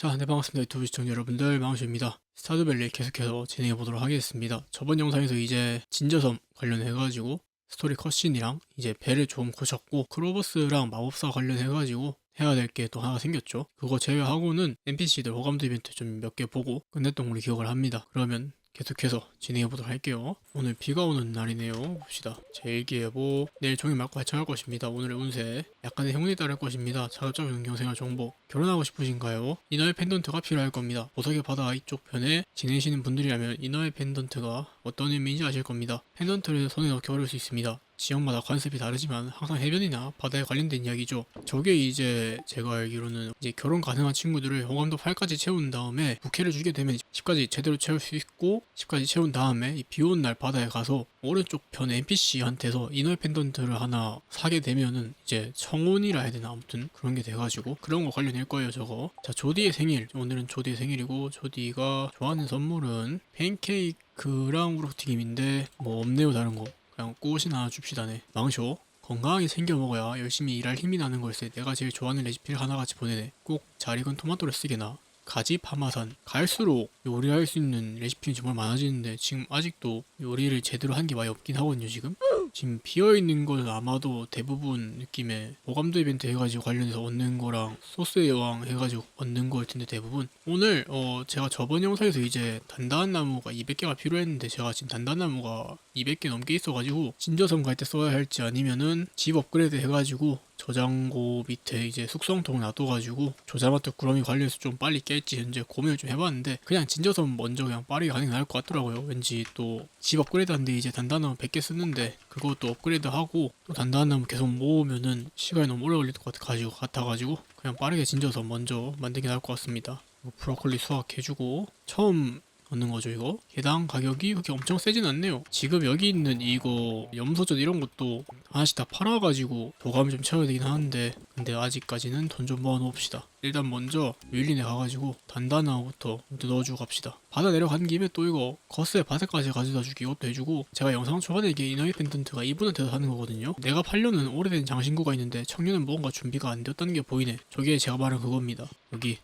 자, 네 반갑습니다. 유튜브 시청자 여러분들, 망쇼입니다. 스타드밸리 계속해서 진행해 보도록 하겠습니다. 저번 영상에서 이제 진저섬 관련해가지고 스토리 컷신이랑 이제 배를 좀 고쳤고 크로버스랑 마법사 관련해가지고 해야 될 게 또 하나 생겼죠. 그거 제외하고는 NPC들 호감도 이벤트 좀 몇 개 보고 끝냈던 걸로 기억을 합니다. 그러면 계속해서 진행해 보도록 할게요. 오늘 비가 오는 날이네요. 봅시다. 제일기예보 내일 종일 맞고 발청할 것입니다. 오늘의 운세 약간의 행운이 따를 것입니다. 자급자족 연경생활 정보 결혼하고 싶으신가요? 이너의 펜던트가 필요할 겁니다. 보석의 바다 이쪽 편에 지내시는 분들이라면 이너의 펜던트가 어떤 의미인지 아실 겁니다. 펜던트를 손에 넣기 어려울 수 있습니다. 지역마다 컨셉이 다르지만 항상 해변이나 바다에 관련된 이야기죠. 저게 이제 제가 알기로는 이제 결혼 가능한 친구들을 호감도 8까지 채운 다음에 부케를 주게 되면 10까지 제대로 채울 수 있고 10까지 채운 다음에 이비 오는 날 바다에 가서 오른쪽 편 NPC한테서 이너의 펜던트를 하나 사게 되면은 이제 청혼이라 해야 되나 아무튼 그런 게 돼가지고 그런 거 관련일 거예요 저거. 자 조디의 생일 오늘은 조디의 생일이고 조디가 좋아하는 선물은 팬케이크랑 우럭튀김인데 뭐 없네요 다른 거. 그냥 꽃이나 줍시다네. 망쇼. 건강하게 챙겨 먹어야 열심히 일할 힘이 나는 걸세. 내가 제일 좋아하는 레시피를 하나같이 보내네. 꼭 잘 익은 토마토를 쓰게나. 가지 파마산. 갈수록 요리할 수 있는 레시피는 정말 많아지는데 지금 아직도 요리를 제대로 한 게 많이 없긴 하거든요 지금. 지금 비어있는 건 아마도 대부분 느낌의 오감도 이벤트 해가지고 관련해서 얻는 거랑 소스의 여왕 해가지고 얻는 거일 텐데 대부분 오늘 어 제가 저번 영상에서 이제 단단한 나무가 200개가 필요했는데 제가 지금 단단한 나무가 200개 넘게 있어가지고 진저섬 갈때 써야 할지 아니면은 집 업그레이드 해가지고 저장고 밑에 이제 숙성통 놔둬가지고 조자마트 구러미 관리해서 좀 빨리 깰지 현재 고민을 좀 해봤는데 그냥 진저섬 먼저 그냥 빠르게 가는 게 나을 것 같더라고요. 왠지 또 집 업그레이드 하는데 이제 단단한 100개 쓰는데 그것도 업그레이드 하고 또 나무 계속 모으면은 시간이 너무 오래 걸릴 것 같아가지고 같아가지고 그냥 빠르게 진저섬 먼저 만든 게 나을 것 같습니다. 뭐 브로콜리 수확해주고 처음 얻는 거죠 이거? 개당 가격이 그렇게 엄청 세진 않네요. 지금 여기 있는 이거 염소젓 이런 것도 하나씩 다 팔아가지고 도감을 좀 채워야 되긴 하는데 근데 아직까지는 돈 좀 모아놓읍시다. 일단 먼저 윌린에 가가지고 단단하부터 넣어주고 갑시다. 바다 내려가는 김에 또 이거 거스의 바세까지 가져다 주기 이것도 해주고 제가 영상 초반에 이게 이너이 펜던트가 이분한테서 사는 거거든요. 내가 팔려는 오래된 장신구가 있는데 청년은 뭔가 준비가 안 되었다는 게 보이네. 저게 제가 말한 그겁니다. 여기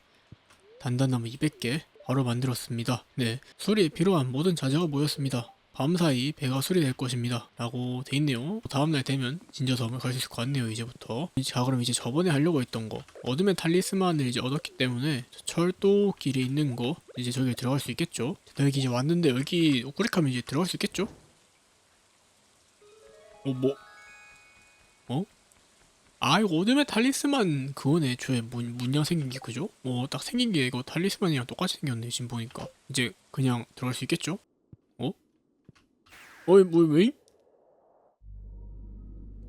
단단나무 200개 바로 만들었습니다. 네, 수리에 필요한 모든 자재가 모였습니다. 밤사이 배가 수리될 것입니다. 라고 돼 있네요. 다음날 되면 진저섬을 갈 수 있을 것 같네요. 이제부터. 자 그럼 이제 저번에 하려고 했던 거 어둠의 탈리스만을 이제 얻었기 때문에 철도길에 있는 거 이제 저기 들어갈 수 있겠죠. 여기 이제 왔는데 여기 우클릭하면 이제 들어갈 수 있겠죠? 어 뭐? 어? 아 이거 어둠의 탈리스만 그거네 애초에 문, 문양 생긴 게 그죠? 어 딱 생긴 게 이거 탈리스만이랑 똑같이 생겼네 지금 보니까 이제 그냥 들어갈 수 있겠죠? 어? 어이 뭐 왜?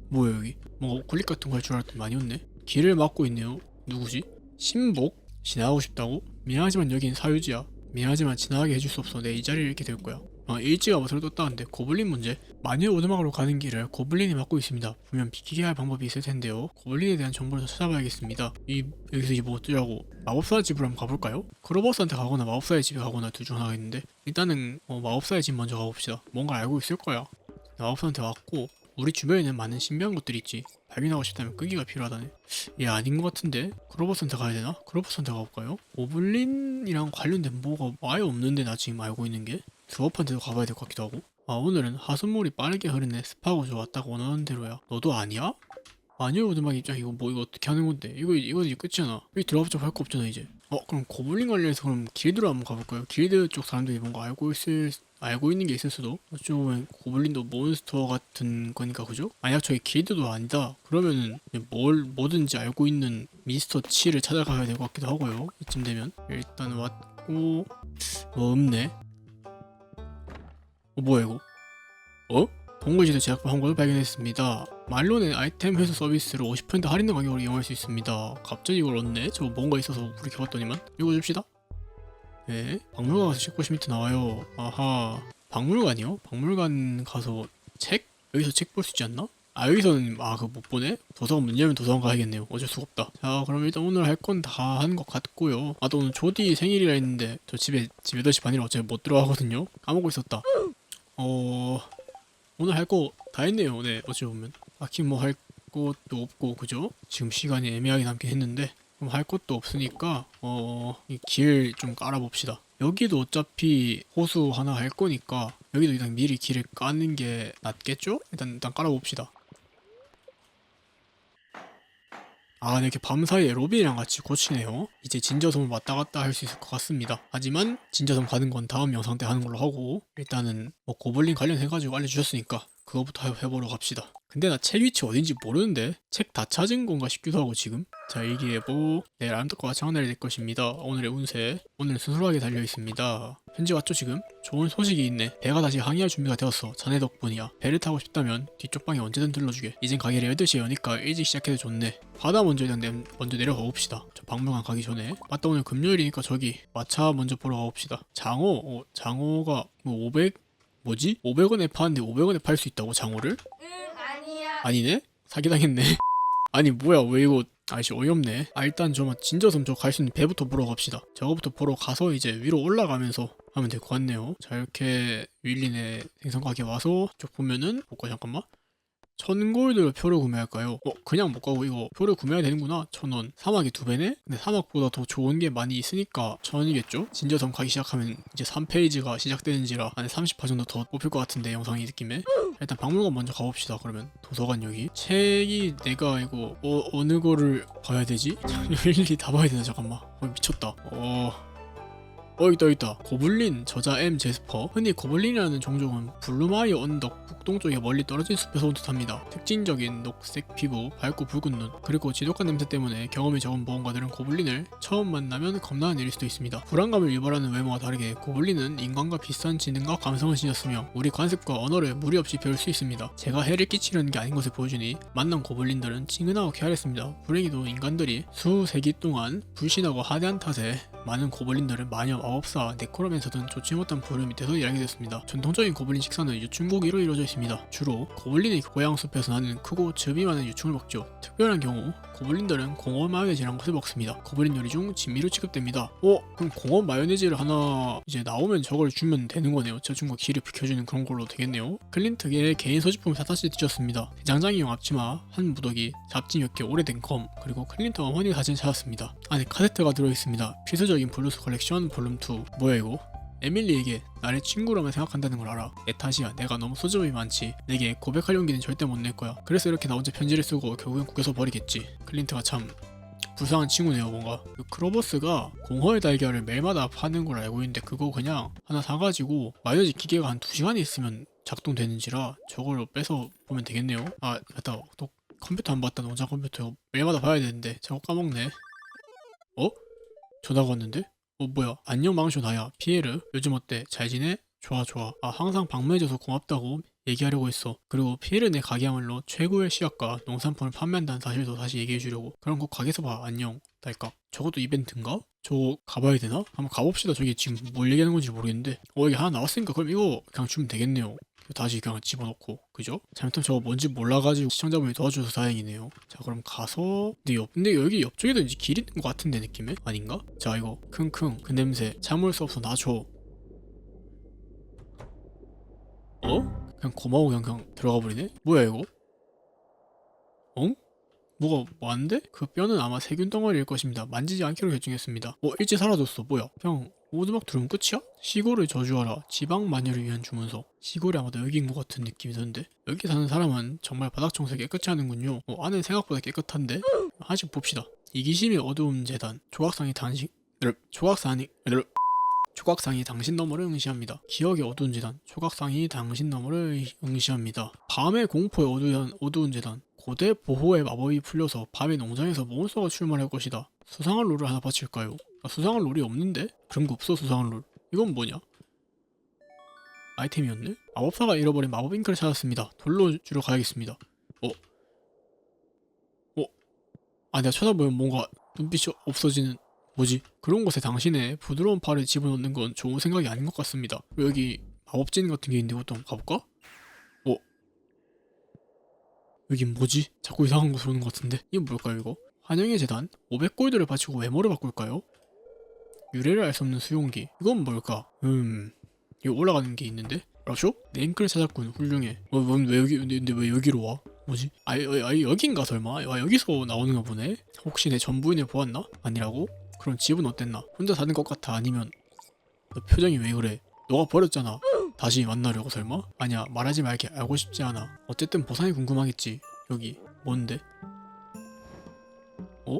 뭐야 여기 뭔가 클릭 같은 거 할 줄 알았더니 많이 없네 길을 막고 있네요 누구지? 신복? 지나가고 싶다고? 미안하지만 여긴 사유지야 미안하지만 지나가게 해줄 수 없어 내 이 자리를 잃게 될 거야 아 일지가 뭐서로 떴다는데 고블린 문제? 마녀 오두막으로 가는 길을 고블린이 막고 있습니다. 분명 비키게 할 방법이 있을 텐데요. 고블린에 대한 정보를 더 찾아봐야겠습니다. 이 여기서 이뭐 어쩌라고. 마법사 집으로 한번 가볼까요? 크로버스한테 가거나 마법사의 집에 가거나 둘 중 하나겠는데 일단은 어, 마법사의 집 먼저 가봅시다. 뭔가 알고 있을 거야. 마법사한테 왔고 우리 주변에는 많은 신비한 것들이 있지. 발견하고 싶다면 끄기가 필요하다네. 얘 아닌 것 같은데? 크로버스한테 가야 되나? 크로버스한테 가볼까요? 오블린이랑 관련된 뭐가 아예 없는데 나 지금 알고 있는 게 드워프한테도 가봐야 될 것 같기도 하고. 아 오늘은 하수물이 빠르게 흐르네. 습하고 딱 원하는 대로야. 너도 아니야? 마녀 오두막 입장 이거 뭐 이거 어떻게 하는 건데? 이거 이거 이제 끝이잖아. 여기 들어가보자 할거 없잖아 이제. 어 그럼 고블린 관련해서 그럼 길드로 한번 가볼까요? 길드 쪽 사람들이 뭔가 알고 있을 알고 있는 게 있을 수도. 어찌 보면 고블린도 몬스터 같은 거니까 그죠? 만약 저희 길드도 아니다. 그러면은 뭘 뭐든지 알고 있는 미스터 치를 찾아가야 될 것 같기도 하고요. 이쯤 되면. 일단 왔고 뭐 없네 어 뭐야 이거 어? 동물시대 제작부 한 권을 발견했습니다. 말로는 아이템 회수 서비스로 50% 할인된 가격으로 이용할 수 있습니다. 갑자기 이걸 얻네? 저거 뭔가 있어서 그렇게 봤더니만 이거 줍시다. 네, 박물관 가서 책 보시면 나와요. 아하, 박물관이요? 박물관 가서 책? 여기서 책 볼 수 있지 않나? 아 여기서는 아 그거 못 보네? 도서관 문 열면 도서관 가야겠네요. 어쩔 수가 없다. 자 그럼 일단 오늘 할 건 다 한 것 같고요. 아 또 오늘 조디 생일이라 했는데 저 집에 집 8시 반이라 어차피 못 들어가거든요. 까먹고 있었다. 어... 오늘 할 거 다 했네요. 네, 어찌 보면. 딱히 뭐 할 것도 없고, 그죠? 지금 시간이 애매하게 남긴 했는데, 그럼 할 것도 없으니까 어길 좀 깔아봅시다. 여기도 어차피 호수 하나 할 거니까 여기도 일단 미리 길을 까는 게 낫겠죠? 일단 일단 깔아봅시다. 아, 네, 이렇게 밤사이에 로빈이랑 같이 고치네요. 이제 진저섬을 왔다 갔다 할 수 있을 것 같습니다. 하지만 진저섬 가는 건 다음 영상 때 하는 걸로 하고 일단은 뭐 고블린 관련해가지고 알려주셨으니까 그거부터 해- 해보러 갑시다. 근데 나 책 위치 어딘지 모르는데 책 다 찾은 건가 싶기도 하고 지금 자 일기예보 내일 아름답고 화창한 날이 될 것입니다. 오늘의 운세 오늘 순수하게 달려 있습니다. 현지 왔죠 지금? 좋은 소식이 있네. 배가 다시 항해할 준비가 되었어. 자네 덕분이야. 배를 타고 싶다면 뒤쪽 방에 언제든 들러주게. 이젠 가게를 8시에 여니까 일찍 시작해도 좋네. 바다 먼저 일단 내, 먼저 내려가 봅시다. 저 박물관 가기 전에. 맞다 오늘 금요일이니까 저기 마차 먼저 보러 가봅시다. 장어? 어, 장어가 뭐 500? 뭐지? 500원에 파는데 500원에 팔 수 있다고 장어를? 아니네? 사기당했네. 아니 뭐야 왜 이거 아이씨 어이없네. 아 일단 저만 진저섬 저 갈 수 있는 배부터 보러 갑시다. 저거부터 보러 가서 이제 위로 올라가면서 하면 될 것 같네요. 자 이렇게 윌린의 생선 가게 와서 쭉 보면은 볼까 잠깐만. 천골드로 표를 구매할까요? 어 그냥 못 가고 이거 표를 구매해야 되는구나. 천원. 사막이 두 배네? 근데 사막보다 더 좋은 게 많이 있으니까 천원이겠죠? 진저섬 가기 시작하면 이제 3페이지가 시작되는지라 한 30화 정도 더 뽑힐 것 같은데 영상이 느낌에. 일단 박물관 먼저 가봅시다 그러면. 도서관 여기. 책이 내가 이거 어, 어느 거를 봐야 되지? 일일이 다 봐야 되나? 잠깐만. 어 미쳤다. 어... 어 있다 있다 고블린 저자 M 제스퍼. 흔히 고블린이라는 종족은 블루마이 언덕 북동쪽에 멀리 떨어진 숲에서 온 듯합니다. 특징적인 녹색 피부 밝고 붉은 눈 그리고 지독한 냄새 때문에 경험이 적은 모험가들은 고블린을 처음 만나면 겁나는 일일 수도 있습니다. 불안감을 유발하는 외모와 다르게 고블린은 인간과 비슷한 지능과 감성을 지녔으며 우리 관습과 언어를 무리 없이 배울 수 있습니다. 제가 해를 끼치려는 게 아닌 것을 보여주니 만난 고블린들은 친근하고 쾌활했습니다. 불행히도 인간들이 수세기 동안 불신하고 하대한 탓에 많은 고블린들은 마녀, 마법사, 네코로맨서 등 좋지 못한 부류 밑에서 일하게 됐습니다. 전통적인 고블린 식사는 유충고기로 이루어져 있습니다. 주로 고블린의 고향 숲에서 나는 크고 즙이 많은 유충을 먹죠. 특별한 경우 고블린들은 공원 마요네즈라는 것을 먹습니다. 고블린 요리 중 진미로 취급됩니다. 어? 그럼 공원 마요네즈를 하나 이제 나오면 저걸 주면 되는 거네요. 저 친구가 길을 비켜주는 그런 걸로 되겠네요. 클린트의 개인 소지품 4타씩 뒤졌습니다. 대장장이용 앞치마, 한 무더기, 잡지 몇 개 오래된 검, 그리고 클린트 어머니 사진 찾았습니다. 안에 카세트가 들어있습니다. 필수적 인 블루스 컬렉션 볼륨 2. 뭐야 이거? 에밀리에게 나를 친구라면 생각한다는 걸 알아. 내 탓이야. 내가 너무 소점이 많지. 내게 고백할 용기는 절대 못 낼 거야. 그래서 이렇게 나 혼자 편지를 쓰고 결국엔 구겨서 버리겠지. 클린트가 참 불쌍한 친구네요 뭔가 그 크로버스가 공허의 달걀을 매일마다 파는 걸 알고 있는데 그거 그냥 하나 사가지고 마요네즈 기계가 한 2시간 있으면 작동되는지라 저걸 빼서 보면 되겠네요 아 맞다 또 컴퓨터 안 봤다 농장 컴퓨터 매일마다 봐야 되는데 저거 까먹네 어? 전화가 왔는데? 어 뭐야? 안녕 망쇼 나야. 피에르. 요즘 어때? 잘 지내? 좋아 좋아. 아 항상 방문해줘서 고맙다고 얘기하려고 했어. 그리고 피에르 내 가게야말로 최고의 시약과 농산품을 판매한다는 사실도 다시 얘기해주려고. 그럼 그 가게에서 봐. 안녕. 딸깍. 저것도 이벤트인가? 저거 가봐야 되나? 한번 가봅시다. 저기 지금 뭘 얘기하는 건지 모르겠는데. 어 여기 하나 나왔으니까 그럼 이거 그냥 주면 되겠네요 다시 그냥 집어넣고 그죠? 잘못하면 저거 뭔지 몰라가지고 시청자분이 도와줘서 다행이네요 자 그럼 가서 근데, 옆, 근데 여기 옆쪽에도 이제 길 있는 것 같은데 느낌에? 아닌가? 자 이거 킁킁 그 냄새 참을 수 없어 놔줘 어? 그냥 고마워 그냥, 그냥 들어가 버리네? 뭐야 이거? 어? 뭐가 많은데? 그 뼈는 아마 세균 덩어리일 것입니다. 만지지 않기로 결정했습니다. 어 일찍 사라졌어. 뭐야? 그냥 오두막 들으면 끝이야? 시골을 저주하라. 지방 마녀를 위한 주문서. 시골이 아마도 여기인 것 같은 느낌이 드는데 여기 사는 사람은 정말 바닥 청소 깨끗이 하는군요. 어, 안은 생각보다 깨끗한데? 하나씩 봅시다. 이기심의 어두움 재단. 조각상이 당신... 조각상이... 조각상이 당신 너머를 응시합니다. 기억의 어두운 재단. 조각상이 당신 너머를 응시합니다. 밤의 공포의 어두운, 어두운 재단. 고대 보호의 마법이 풀려서 밤의 농장에서 몬스터가 출몰할 것이다. 수상한 롤을 하나 바칠까요? 아, 수상한 롤이 없는데? 그런 거 없어 수상한 롤. 이건 뭐냐? 아이템이었네? 마법사가 잃어버린 마법 잉크를 찾았습니다. 돌로 주러 가야겠습니다. 어? 어? 아 내가 쳐다보면 뭔가 눈빛이 없어지는 뭐지? 그런 곳에 당신의 부드러운 팔을 집어넣는 건 좋은 생각이 아닌 것 같습니다. 여기 마법진 같은 게 있는데 한번 가볼까? 어? 여긴 뭐지? 자꾸 이상한 곳으로 오는 것 같은데 이게 뭘까요 이거? 환영의 재단? 500골드를 바치고 외모를 바꿀까요? 유래를 알 수 없는 수용기 이건 뭘까? 음... 이거 올라가는 게 있는데? 라쇼? 내 잉크를 찾았군 훌륭해 어, 넌왜 여기 근데, 왜 여기로 와? 뭐지? 아, 여, 아 여긴가 설마? 아 여기서 나오는 거 보네? 혹시 내 전부인을 보았나? 아니라고? 그럼 집은 어땠나? 혼자 사는 것 같아? 아니면 너 표정이 왜 그래? 너가 버렸잖아. 다시 만나려고 설마? 아니야 말하지 말게 알고 싶지 않아. 어쨌든 보상이 궁금하겠지. 여기 뭔데? 어?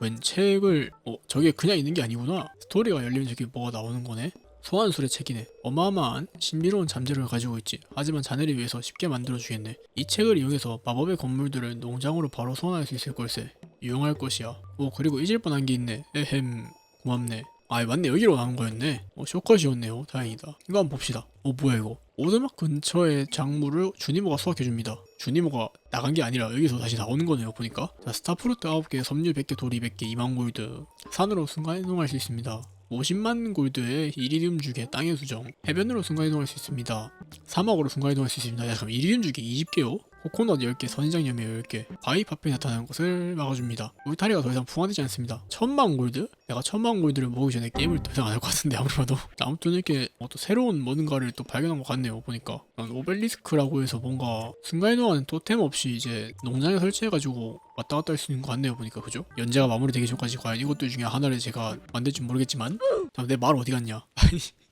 웬 책을 어 저게 그냥 있는 게 아니구나. 스토리가 열리면 저기 뭐가 나오는 거네. 소환술의 책이네. 어마어마한 신비로운 잠재력을 가지고 있지. 하지만 자네를 위해서 쉽게 만들어주겠네. 이 책을 이용해서 마법의 건물들을 농장으로 바로 소환할 수 있을 걸세. 유용할 것이야. 오 그리고 잊을 뻔한 게 있네. 에헴 고맙네. 아 맞네 여기로 나온 거였네. 어 쇼컷이었네요. 다행이다. 이거 한번 봅시다. 어 뭐야 이거? 오두막 근처의 작물을 주니모가 수확해줍니다. 주니모가 나간 게 아니라 여기서 다시 나오는 거네요 보니까. 자 스타프루트 9개, 섬유 100개, 돌 200개, 2만 골드. 산으로 순간 이동할 수 있습니다. 50만 골드의 이리듐 주개 땅의 수정 해변으로 순간 이동할 수 있습니다 사막으로 순간 이동할 수 있습니다 야 그럼 이리듐 주개 20개요? 코코넛 10개, 선인장 열매 10개 바위 파편이 나타나는 것을 막아줍니다. 울타리가 더 이상 풍화되지 않습니다. 천만 골드? 내가 천만 골드를 모으기 전에 게임을 더 이상 안 할 것 같은데 아무리 봐도 아무튼 이렇게 뭐또 새로운 뭔가를 또 발견한 것 같네요 보니까. 난 오벨리스크라고 해서 뭔가 순간이동하는 토템 없이 이제 농장에 설치해가지고 왔다 갔다 할 수 있는 것 같네요 보니까. 그죠? 연재가 마무리되기 전까지 과연 이것들 중에 하나를 제가 만들지 모르겠지만. 내 말 어디 갔냐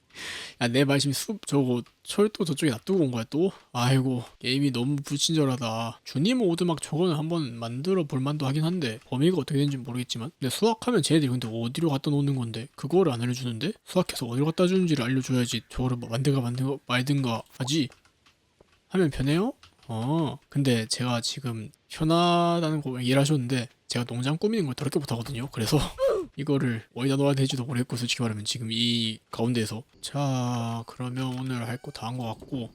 야 내말 지금 숲 저거 철도 저쪽에 놔두고 온 거야 또? 아이고 게임이 너무 불친절하다. 주니모 오드막 저거는 한번 만들어 볼 만도 하긴 한데 범위가 어떻게 되는지 모르겠지만 근데 수학하면 쟤네들이 근데 어디로 갖다 놓는 건데? 그거를 안 알려주는데? 수학해서 어디로 갖다 주는지를 알려줘야지 저거를 뭐 만들가 만들가 말든가 하지? 하면 편해요? 어. 근데 제가 지금 편하다는 거 이해하셨는데 제가 농장 꾸미는 걸 더럽게 못하거든요. 그래서 이거를 어디다 놓아야 될지도 모르겠고 솔직히 말하면 지금 이 가운데에서. 자 그러면 오늘 할 거 다 한 거 같고.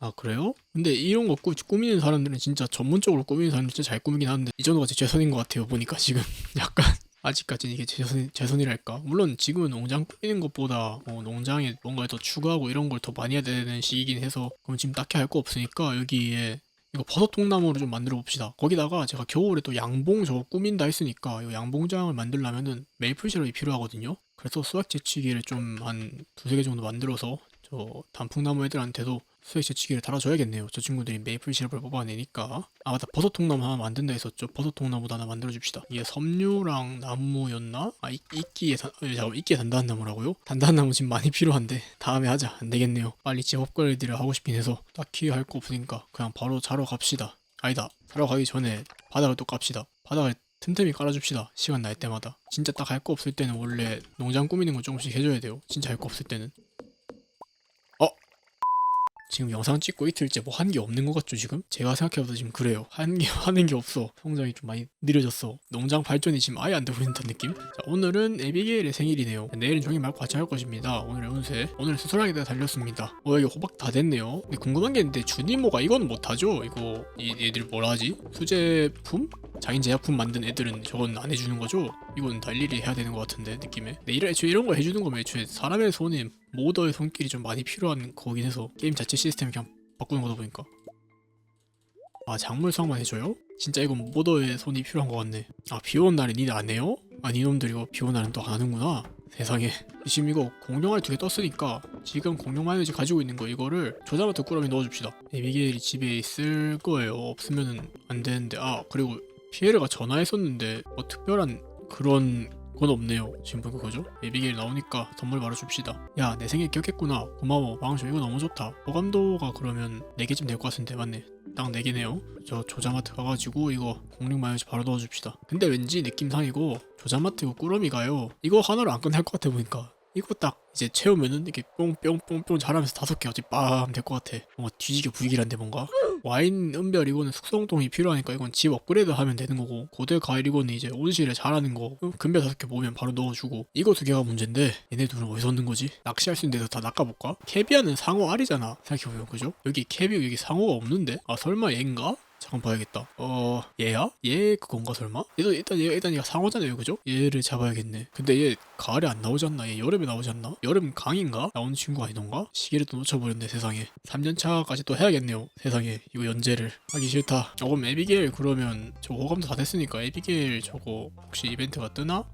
아 그래요? 근데 이런 거 꾸, 꾸미는 사람들은 진짜 전문적으로 꾸미는 사람들 진짜 잘 꾸미긴 하는데 이 정도가 제 최선인 것 같아요 보니까 지금. 약간 아직까지는 이게 최선, 최선이랄까? 물론 지금은 농장 꾸미는 것보다 어, 농장에 뭔가 더 추가하고 이런 걸 더 많이 해야 되는 시기긴 해서 그럼 지금 딱히 할 거 없으니까 여기에 이거 버섯 통나무를 좀 만들어 봅시다. 거기다가 제가 겨울에 또 양봉 저거 꾸민다 했으니까 이 양봉장을 만들려면은 메이플 시럽이 필요하거든요. 그래서 수확 재치기를 좀 한 두세 개 정도 만들어서 저 단풍나무 애들한테도 수액 재치기를 달아줘야겠네요. 저 친구들이 메이플 시럽을 뽑아내니까. 아 맞다 버섯 통나무 하나 만든다 했었죠. 버섯 통나무도 하나 만들어줍시다. 이게 섬유랑 나무였나? 아 이, 이끼에 단, 어, 잠깐 이끼에 단단한 나무라고요? 단단한 나무 지금 많이 필요한데 다음에 하자. 안 되겠네요. 빨리 집 업그레이드를 하고 싶긴 해서 딱히 할 거 없으니까 그냥 바로 자러 갑시다. 아니다. 자러 가기 전에 바닥을 또 깝시다. 바닥을 틈틈이 깔아줍시다. 시간 날 때마다. 진짜 딱 할 거 없을 때는 원래 농장 꾸미는 거 조금씩 해줘야 돼요. 진짜 할 거 없을 때는. 어? 지금 영상 찍고 이틀째 뭐 한 게 없는 것 같죠 지금? 제가 생각해봐도 지금 그래요. 한 게 하는 게 없어. 성장이 좀 많이 느려졌어. 농장 발전이 지금 아예 안 되고 있는 느낌? 자 오늘은 에비게일의 생일이네요. 내일은 종이 말고 같이 할 것입니다. 오늘의 운세. 오늘 수술하게다 달렸습니다. 어 여기 호박 다 됐네요. 근데 궁금한 게 있는데 주니모가 이건 못하죠? 이거 이 애들 뭐라 하지? 수제품? 자기 제약품 만든 애들은 저건 안 해주는 거죠? 이건 다 일일이 해야 되는 것 같은데 느낌에. 근데 애초에 이런 거 해주는 거면 애초에 사람의 손에 모더의 손길이 좀 많이 필요한 거긴 해서 게임 자체 시스템 그냥 바꾸는 거다 보니까. 아 작물 수확만 해줘요? 진짜 이건 모더의 손이 필요한 것 같네. 아 비오는 날에 니네 안 해요? 아 니놈들 이거 비오는 날은 또 안 하는구나. 세상에. 지금 이거 공룡알 두 개 떴으니까 지금 공룡 마이너지 가지고 있는 거 이거를 조자마트 꾸러미 넣어줍시다. 에비게일이 집에 있을 거예요. 없으면은 안 되는데. 아 그리고 피에르가 전화했었는데 뭐 특별한 그런 건 없네요. 지금 보니까 그죠? 에비게일 나오니까 선물 바로 줍시다. 야 내 생일 기억했구나. 고마워. 망조 이거 너무 좋다. 보감도가 그러면 4개쯤 될 것 같은데 맞네. 딱 4개네요. 저 조자마트 가가지고 이거 공룡 마요지 바로 넣어줍시다. 근데 왠지 느낌상이고 조자마트 이거 꾸러미가요. 이거 하나로 안 끝날 것 같아 보니까 이거 딱 이제 채우면은 이렇게 뿅뿅뿅뿅 잘하면서 다섯 개 어찌 빰될 것 같아 뭔가 뒤지게 불길한데 뭔가 와인 은별 이거는 숙성동이 필요하니까 이건 집 업그레이드 하면 되는 거고 고대 과일 이거는 이제 온실에 잘하는 거 음, 금별 다섯 개 모으면 바로 넣어주고 이거 두 개가 문제인데 얘네 둘은 어디서 얻는 거지? 낚시할 수 있는 데서 다 낚아볼까? 캐비아는 상어 알이잖아 생각해보면 그죠? 여기 캐비 여기 상어가 없는데? 아 설마 얘인가? 잠깐 봐야겠다. 어, 얘야? 얘 그건가 설마? 얘도 일단 얘 일단 얘가 상어잖아요, 그죠? 얘를 잡아야겠네. 근데 얘 가을에 안 나오지 않나? 얘 여름에 나오지 않나? 여름 강인가? 나오는 친구 아니던가? 시계를 또 놓쳐버렸네 세상에. 3년차까지 또 해야겠네요. 세상에 이거 연재를 하기 싫다. 어, 그럼 에비게일 그러면 저 호감도 다 됐으니까 에비게일 저거 혹시 이벤트가 뜨나?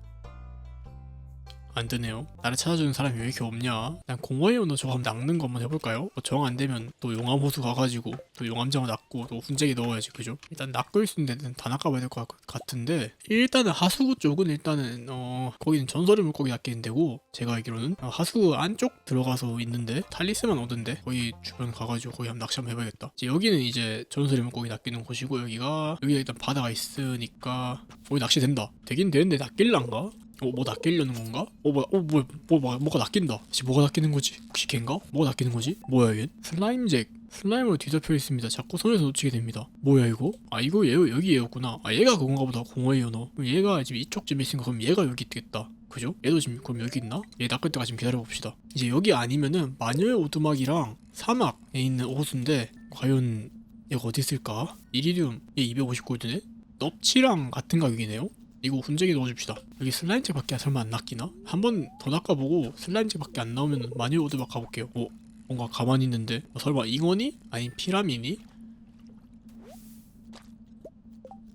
안 뜨네요. 나를 찾아주는 사람이 왜 이렇게 없냐? 난 공허의 언어 저거 한번 낚는 거 한번 해볼까요? 뭐 정안 되면 또 용암 호수 가가지고 또 용암장어 낚고 또 훈제기 넣어야지 그죠? 일단 낚고 있는데 다 낚아봐야 될 것 같은데 일단은 하수구 쪽은 일단은 어 거기는 전설의 물고기 낚이는 데고 제가 알기로는 어, 하수구 안쪽 들어가서 있는데 탈리스만 오던데 거기 주변 가가지고 거기 한번 낚시 한번 해봐야겠다. 이제 여기는 이제 전설의 물고기 낚이는 곳이고 여기가 여기가 일단 바다가 있으니까 거기 낚시 된다. 되긴 되는데 낚일란가? 어, 뭐 낚이려는 건가? 어, 뭐, 어, 뭐, 뭐, 뭐, 뭐가 낚인다. 혹시 뭐가 낚이는 거지? 혹시 걘가? 뭐가 낚이는 거지? 뭐야, 이게? 슬라임잭. 슬라임으로 뒤덮여 있습니다. 자꾸 손에서 놓치게 됩니다. 뭐야, 이거? 아, 이거 얘, 여기 얘였구나. 아, 얘가 그건가 보다. 연어. 그럼 얘가 지금 이쪽쯤에 있으니까 그럼 얘가 여기 있겠다. 그죠? 얘도 지금 그럼 여기 있나? 얘 낚을 때까지 좀 기다려봅시다. 이제 여기 아니면은 마녀의 오두막이랑 사막에 있는 호수인데 과연 얘가 어디 있을까? 이리듐 얘 250골드네? 넙치랑 같은 가격이네요? 이거 훈제기 넣어줍시다. 여기 슬라임잭밖에 설마 안 낚이나? 한 번 더 낚아보고 슬라임잭밖에 안 나오면 마녀 오드막 가볼게요. 어? 뭔가 가만히 있는데 어, 설마 잉어니? 아니 피라미니?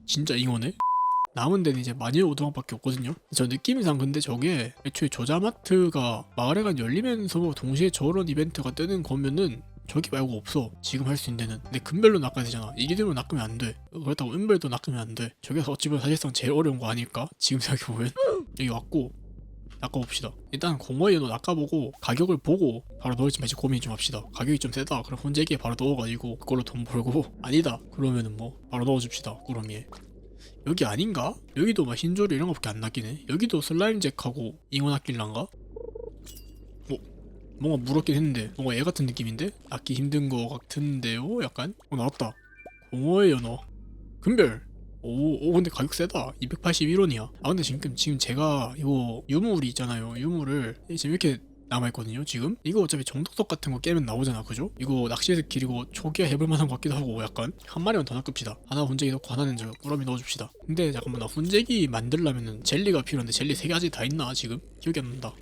진짜 잉어네? 남은 데는 이제 마녀 오두막밖에 없거든요. 저 느낌상 근데 저게 애초에 저자마트가 마을에 간 열리면서 동시에 저런 이벤트가 뜨는 거면은 저기 말고 없어. 지금 할 수 있는 데는. 근데 금별로 낚아야 되잖아. 이기대로 낚으면 안돼. 그렇다고 은별도 낚으면 안돼. 저기서 어찌 보면 사실상 제일 어려운 거 아닐까? 지금 생각해보면. 여기 왔고 낚아봅시다. 일단 연어 낚아보고 가격을 보고 바로 넣을지 말지 고민 좀 합시다. 가격이 좀 세다. 그럼 혼재기에 바로 넣어가지고 그걸로 돈 벌고. 아니다. 그러면은 뭐 바로 넣어줍시다. 꾸러미에 여기 아닌가? 여기도 막 흰조리 이런 거밖에 안 낚이네. 여기도 슬라임 잭하고 잉어 낚일란가? 뭔가 물었긴 했는데 뭔가 얘 같은 느낌인데? 낚기 힘든 거 같은데요? 약간? 어 나왔다. 공허의 연어 금별. 오, 오 근데 가격 세다. 281원이야. 아 근데 지금 지금 제가 이거 유물이 있잖아요. 유물을 지금 이렇게 남아있거든요 지금? 이거 어차피 정독석 같은 거 깨면 나오잖아 그죠? 이거 낚시 스킬이고 초기화 해볼 만한 것 같기도 하고 약간. 한 마리만 더 낚읍시다. 하나 훈제기 넣고 하나는 저 꾸러미 넣어줍시다. 근데 잠깐만 나 훈제기 만들려면은 젤리가 필요한데 젤리 세 가지 다 있나 지금? 기억이 안 난다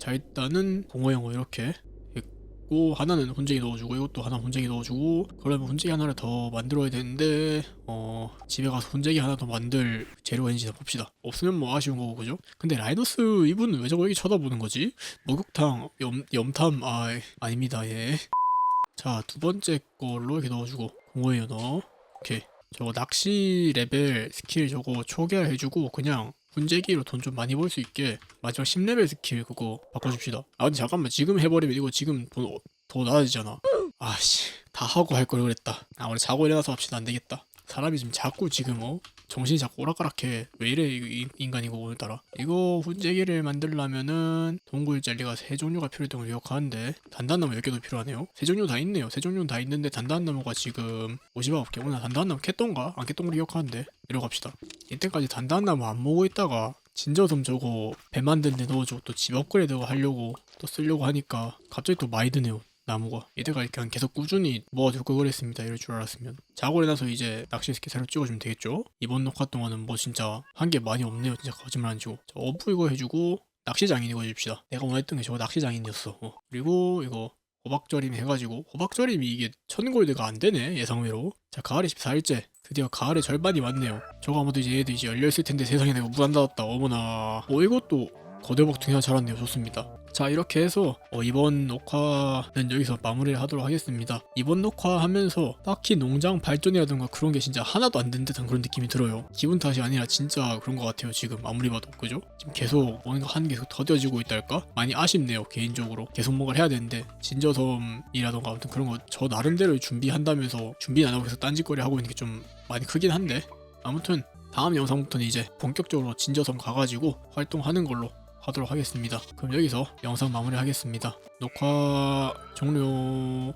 자 일단은 공허영어 이렇게 있고 하나는 혼쟁이 넣어주고 이것도 하나 혼쟁이 넣어주고 그러면 혼쟁이 하나를 더 만들어야 되는데 어 집에 가서 혼쟁이 하나 더 만들 재료가 있는지 봅시다 없으면 뭐 아쉬운 거고 그죠? 근데 라이너스 이분은 왜 저거 여기 쳐다보는 거지? 목욕탕 염, 염탐 아 아닙니다 예자 두 번째 걸로 이렇게 넣어주고 연어 오케이 저거 낚시 레벨 스킬 저거 초기화 해주고 그냥 분재기로 돈 좀 많이 벌 수 있게 마지막 10레벨 스킬 그거 바꿔줍시다. 아 근데 잠깐만. 지금 해버리면 이거 지금 돈 더 나아지잖아. 아씨 다 하고 할 걸 그랬다. 아 우리 자고 일어나서 합시다. 안되겠다. 사람이 지금 자꾸 지금 어? 정신이 자꾸 오락가락해. 왜 이래 이 인간이고 오늘따라. 이거 훈제기를 만들려면은 동굴 젤리가 세 종류가 필요했던 걸 기억하는데 단단나무 10개도 필요하네요. 세 종류 다 있네요. 세 종류는 다 있는데 단단나무가 지금 50억 오늘 단단나무 캤던가? 안 캤던 걸 기억하는데. 이러고 갑시다 이때까지 단단나무 안 모으고 있다가 진저섬 저거 배 만드는 데 넣어주고 또 집 업그레이드 하려고 또 쓰려고 하니까 갑자기 또 많이 드네요 나무가. 이때가 이렇게 계속 꾸준히 모아둘 걸 그랬습니다 이럴 줄 알았으면. 자고 일어나서 이제 낚시 스킬 새로 찍어주면 되겠죠? 이번 녹화 동안은 뭐 진짜 한 게 많이 없네요 진짜 거짓말 안 치고. 자, 어부 이거 해주고 낚시장인 이거 해줍시다. 내가 원했던 게 저거 낚시장인이었어. 어. 그리고 이거 호박절임 해가지고 호박절임이 이게 천골드가 안 되네 예상외로. 자 가을이 14일째 드디어 가을의 절반이 왔네요. 저거 아무도 이제 얘도 이제 열려있을 텐데 세상에 내가 물 안 닫았다. 어머나. 어 이것도 거대복 등이나 잘았네요. 좋습니다 자 이렇게 해서 어, 이번 녹화는 여기서 마무리를 하도록 하겠습니다. 이번 녹화하면서 딱히 농장 발전이라든가 그런 게 진짜 하나도 안 된 듯한 그런 느낌이 들어요. 기분 탓이 아니라 진짜 그런 것 같아요 지금. 아무리 봐도. 그죠? 지금 계속 뭔가 게 계속 더뎌지고 있달까? 많이 아쉽네요 개인적으로. 계속 뭔가를 해야 되는데 진저섬이라던가 아무튼 그런 거 저 나름대로 준비한다면서 준비 안 하고 계속 딴짓거리 하고 있는 게 좀 많이 크긴 한데 아무튼 다음 영상부터는 이제 본격적으로 진저섬 가가지고 활동하는 걸로 하도록 하겠습니다. 그럼 여기서 영상 마무리하겠습니다. 녹화 종료.